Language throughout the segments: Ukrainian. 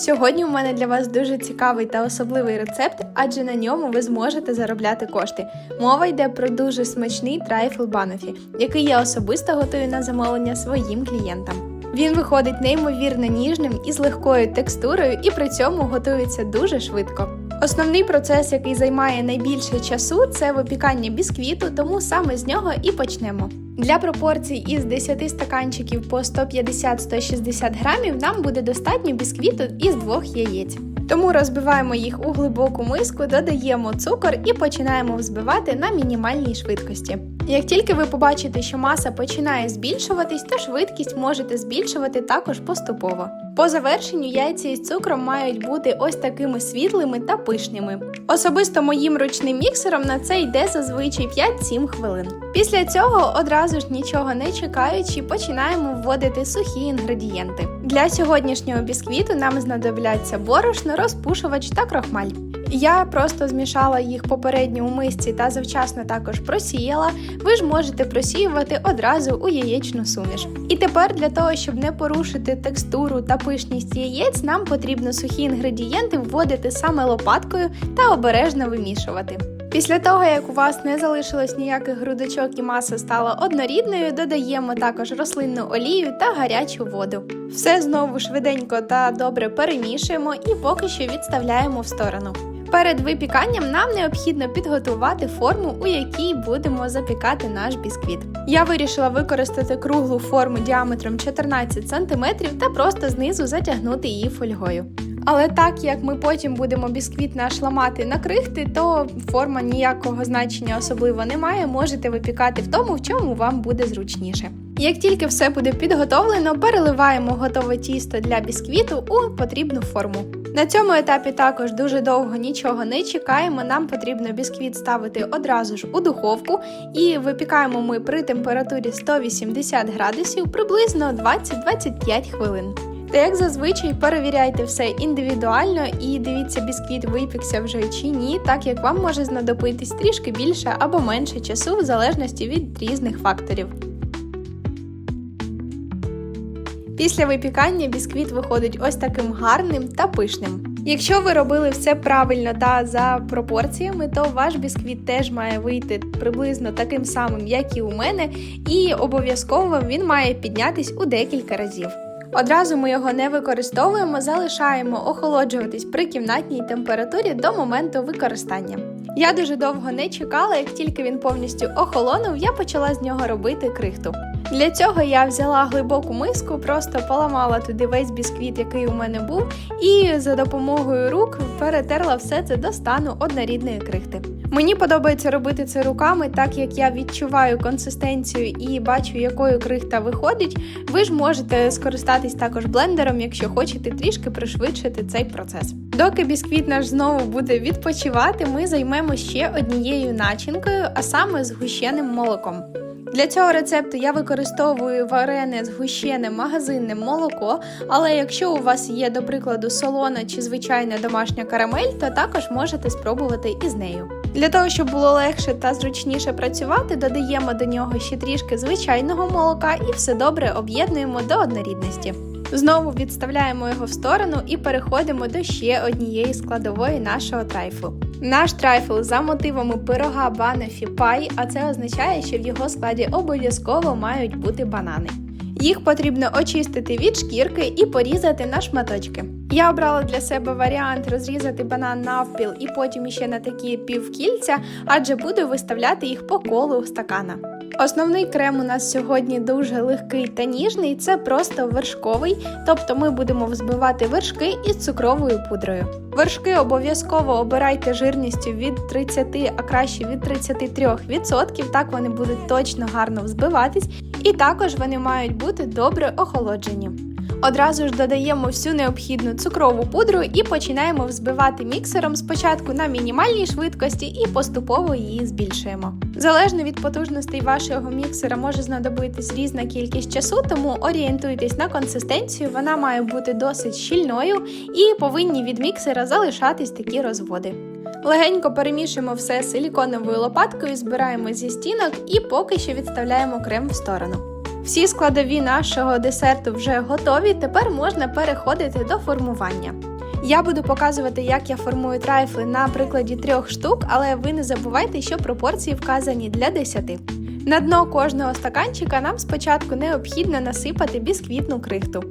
Сьогодні у мене для вас дуже цікавий та особливий рецепт, адже на ньому ви зможете заробляти кошти. Мова йде про дуже смачний трайфл банофі, який я особисто готую на замовлення своїм клієнтам. Він виходить неймовірно ніжним і з легкою текстурою, і при цьому готується дуже швидко. Основний процес, який займає найбільше часу, це випікання бісквіту, тому саме з нього і почнемо. Для пропорцій із 10 стаканчиків по 150-160 грамів нам буде достатньо бісквіту із двох яєць. Тому розбиваємо їх у глибоку миску, додаємо цукор і починаємо взбивати на мінімальній швидкості. Як тільки ви побачите, що маса починає збільшуватись, то швидкість можете збільшувати також поступово. По завершенню яйця із цукром мають бути ось такими світлими та пишними. Особисто моїм ручним міксером на це йде зазвичай 5-7 хвилин. Після цього одразу ж нічого не чекаючи, починаємо вводити сухі інгредієнти. Для сьогоднішнього бісквіту нам знадобляться борошно, розпушувач та крохмаль. Я просто змішала їх попередньо у мисці та завчасно також просіяла. Ви ж можете просіювати одразу у яєчну суміш. І тепер для того, щоб не порушити текстуру та пишність яєць, нам потрібно сухі інгредієнти вводити саме лопаткою та обережно вимішувати. Після того, як у вас не залишилось ніяких грудочок і маса стала однорідною, додаємо також рослинну олію та гарячу воду. Все знову швиденько та добре перемішуємо і поки що відставляємо в сторону. Перед випіканням нам необхідно підготувати форму, у якій будемо запікати наш бісквіт. Я вирішила використати круглу форму діаметром 14 см та просто знизу затягнути її фольгою. Але так як ми потім будемо бісквіт наш ламати на крихти, то форма ніякого значення особливо не має. Можете випікати в тому, в чому вам буде зручніше. Як тільки все буде підготовлено, переливаємо готове тісто для бісквіту у потрібну форму. На цьому етапі також дуже довго нічого не чекаємо. Нам потрібно бісквіт ставити одразу ж у духовку і випікаємо ми при температурі 180 градусів приблизно 20-25 хвилин. Та як зазвичай перевіряйте все індивідуально і дивіться, бісквіт випікся вже чи ні, так як вам може знадобитись трішки більше або менше часу в залежності від різних факторів. Після випікання бісквіт виходить ось таким гарним та пишним. Якщо ви робили все правильно та за пропорціями, то ваш бісквіт теж має вийти приблизно таким самим, як і у мене, і обов'язково він має піднятись у декілька разів. Одразу ми його не використовуємо, залишаємо охолоджуватись при кімнатній температурі до моменту використання. Я дуже довго не чекала, як тільки він повністю охолонув, я почала з нього робити крихту. Для цього я взяла глибоку миску, просто поламала туди весь бісквіт, який у мене був, і за допомогою рук перетерла все це до стану однорідної крихти. Мені подобається робити це руками, так як я відчуваю консистенцію і бачу, якою крихта виходить. Ви ж можете скористатись також блендером, якщо хочете трішки пришвидшити цей процес. Доки бісквіт наш знову буде відпочивати, ми займемо ще однією начинкою, а саме згущеним молоком. Для цього рецепту я використовую варене згущене магазинне молоко, але якщо у вас є, до прикладу, солона чи звичайна домашня карамель, то також можете спробувати із нею. Для того, щоб було легше та зручніше працювати, додаємо до нього ще трішки звичайного молока і все добре об'єднуємо до однорідності. Знову відставляємо його в сторону і переходимо до ще однієї складової нашого трайфлу. Наш трайфл за мотивами пирога банефі пай, а це означає, що в його складі обов'язково мають бути банани. Їх потрібно очистити від шкірки і порізати на шматочки. Я обрала для себе варіант розрізати банан навпіл і потім іще на такі півкільця, адже буду виставляти їх по колу стакана. Основний крем у нас сьогодні дуже легкий та ніжний, це просто вершковий, тобто ми будемо взбивати вершки із цукровою пудрою. Вершки обов'язково обирайте жирністю від 30, а краще від 33%, так вони будуть точно гарно взбиватись, і також вони мають бути добре охолоджені. Одразу ж додаємо всю необхідну цукрову пудру і починаємо взбивати міксером спочатку на мінімальній швидкості і поступово її збільшуємо. Залежно від потужностей вашого міксера може знадобитись різна кількість часу, тому орієнтуйтесь на консистенцію, вона має бути досить щільною і повинні від міксера залишатись такі розводи. Легенько перемішуємо все силіконовою лопаткою, збираємо зі стінок і поки що відставляємо крем в сторону. Всі складові нашого десерту вже готові. Тепер можна переходити до формування. Я буду показувати, як я формую трайфли на прикладі трьох штук, але ви не забувайте, що пропорції вказані для 10. На дно кожного стаканчика нам спочатку необхідно насипати бісквітну крихту.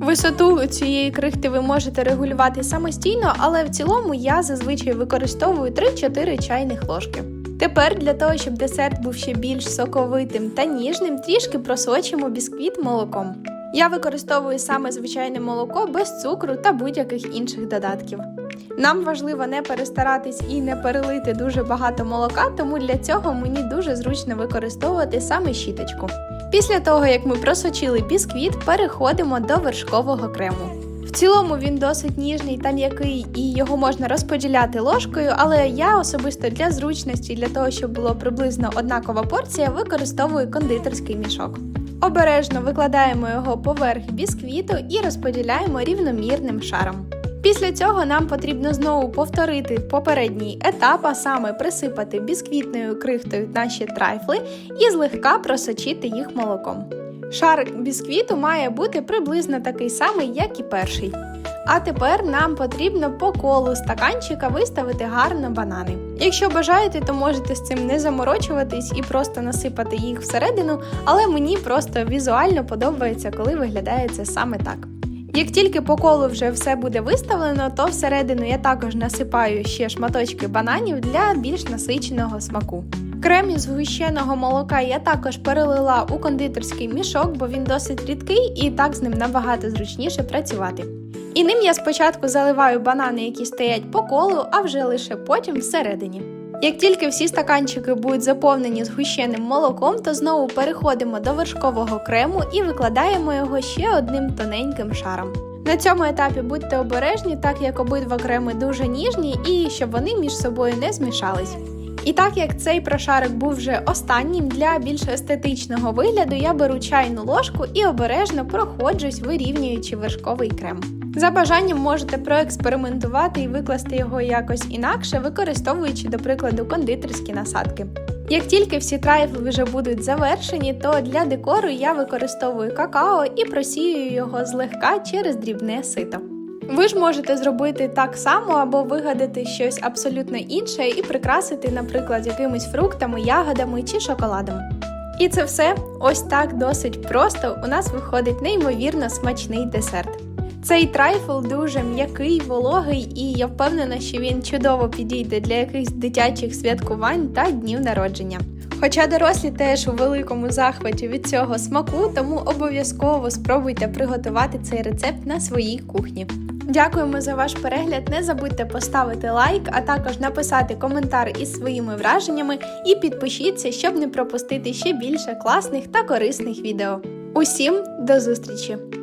Висоту цієї крихти ви можете регулювати самостійно, але в цілому я зазвичай використовую 3-4 чайних ложки. Тепер для того, щоб десерт був ще більш соковитим та ніжним, трішки просочимо бісквіт молоком. Я використовую саме звичайне молоко без цукру та будь-яких інших додатків. Нам важливо не перестаратись і не перелити дуже багато молока, тому для цього мені дуже зручно використовувати саме щіточку. Після того, як ми просочили бісквіт, переходимо до вершкового крему. Цілому він досить ніжний та м'який, і його можна розподіляти ложкою, але я особисто для зручності, для того, щоб було приблизно однакова порція, використовую кондитерський мішок. Обережно викладаємо його поверх бісквіту і розподіляємо рівномірним шаром. Після цього нам потрібно знову повторити попередній етап, а саме присипати бісквітною крихтою наші трайфли і злегка просочити їх молоком. Шар бісквіту має бути приблизно такий самий, як і перший. А тепер нам потрібно по колу стаканчика виставити гарно банани. Якщо бажаєте, то можете з цим не заморочуватись і просто насипати їх всередину, але мені просто візуально подобається, коли виглядає це саме так. Як тільки по колу вже все буде виставлено, то всередину я також насипаю ще шматочки бананів для більш насиченого смаку. Крем із згущеного молока я також перелила у кондитерський мішок, бо він досить рідкий і так з ним набагато зручніше працювати. І ним я спочатку заливаю банани, які стоять по колу, а вже лише потім всередині. Як тільки всі стаканчики будуть заповнені згущеним молоком, то знову переходимо до вершкового крему і викладаємо його ще одним тоненьким шаром. На цьому етапі будьте обережні, так як обидва креми дуже ніжні і щоб вони між собою не змішались. І так як цей прошарок був вже останнім для більш естетичного вигляду, я беру чайну ложку і обережно проходжусь, вирівнюючи вершковий крем. За бажанням можете проекспериментувати і викласти його якось інакше, використовуючи, до прикладу, кондитерські насадки. Як тільки всі трайфли вже будуть завершені, то для декору я використовую какао і просію його злегка через дрібне сито. Ви ж можете зробити так само або вигадати щось абсолютно інше і прикрасити, наприклад, якимись фруктами, ягодами чи шоколадом. І це все ось так досить просто. У нас виходить неймовірно смачний десерт. Цей трайфл дуже м'який, вологий, і я впевнена, що він чудово підійде для якихось дитячих святкувань та днів народження. Хоча дорослі теж у великому захваті від цього смаку, тому обов'язково спробуйте приготувати цей рецепт на своїй кухні. Дякуємо за ваш перегляд. Не забудьте поставити лайк, а також написати коментар із своїми враженнями і підпишіться, щоб не пропустити ще більше класних та корисних відео. Усім до зустрічі!